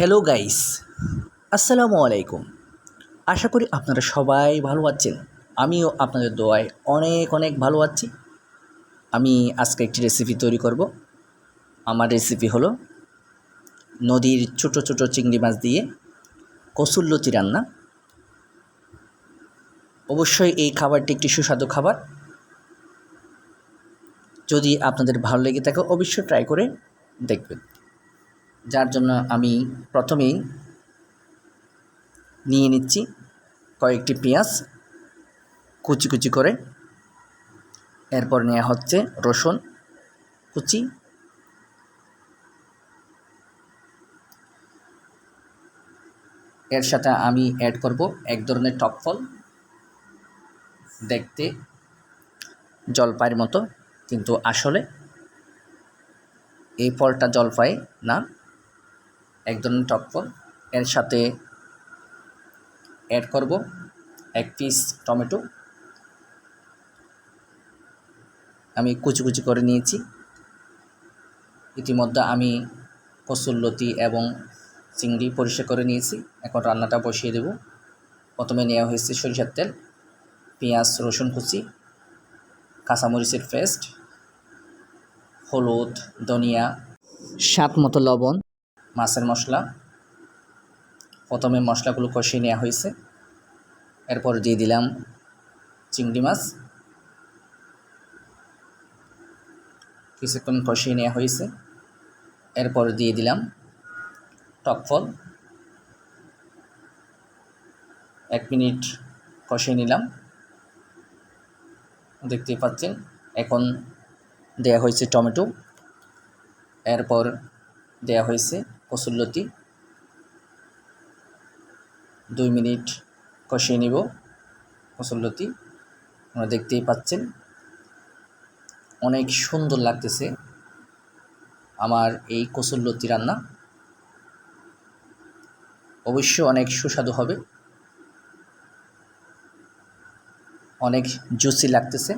Hello guys আসসালামু আলাইকুম। আশা করি আপনারা সবাই ভালো আছেন। আমিও আপনাদের দোয়ায় অনেক অনেক ভালো আছি। আমি আজকে একটি রেসিপি তৈরি করব। আমার রেসিপি হলো নদীর ছোট ছোট চিংড়ি মাছ দিয়ে কসুল্লতি রান্না। অবশ্যই এই খাবারটি একটি সুস্বাদু খাবার। যদি আপনাদের ভালো লেগে থাকে, অবশ্যই ট্রাই করে দেখবেন। যার জন্য আমি প্রথমেই নিয়ে নিচ্ছি কয়েকটি পেঁয়াজ কুচি কুচি করে। এরপর নেওয়া হচ্ছে রসুন কুচি। এর সাথে আমি অ্যাড করব এক ধরনের টক ফল। দেখতে জলপাইয়ের মতো, কিন্তু আসলে এই ফলটা জলপাই না। এক ধরনের টক ফল এর সাথে অ্যাড করব এক পিস টমেটো আমি কুচি কুচি করে নিয়েছি। ইতিমধ্যে আমি কসুল্লতি এবং চিংড়ি পরিষ্কার করে নিয়েছি। এখন রান্নাটা বসিয়ে দেব। প্রথমে নেওয়া হয়েছে সরিষার তেল, পেঁয়াজ, রসুন কুচি, কাঁচামরিচের পেস্ট হলুদ, ধনিয়া, স্বাদ মতো লবণ। মাছের মশলা। প্রথমে মশলাগুলো কষিয়ে নেওয়া হয়েছে। এরপর দিয়ে দিলাম চিংড়ি মাছ। কিছুক্ষণ কষিয়ে নেওয়া হয়েছে। এরপর দিয়ে দিলাম টক ফল। এক মিনিট কষিয়ে নিলাম। দেখতেই পাচ্ছেন, এখন দেয়া হয়েছে টমেটো। এরপর দেয়া হয়েছে কসুল্লতি দুই মিনিট কষিয়ে নিব কসুল্লতি আপনারা দেখতেই পাচ্ছেন। অনেক সুন্দর লাগতেছে আমার এই কসুল্লতি রান্না। অবশ্য অনেক সুস্বাদু হবে। অনেক জুসি লাগতেছে।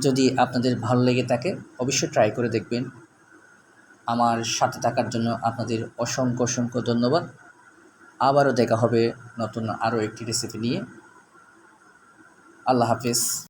যদি আপনাদের ভালো লেগে থাকে, অবশ্যই ট্রাই করে দেখবেন। আমার সাথে থাকার জন্য আপনাদের অসংখ্য অসংখ্য ধন্যবাদ। আবারও দেখা হবে নতুন আরও একটি রেসিপি নিয়ে। আল্লাহ হাফিজ।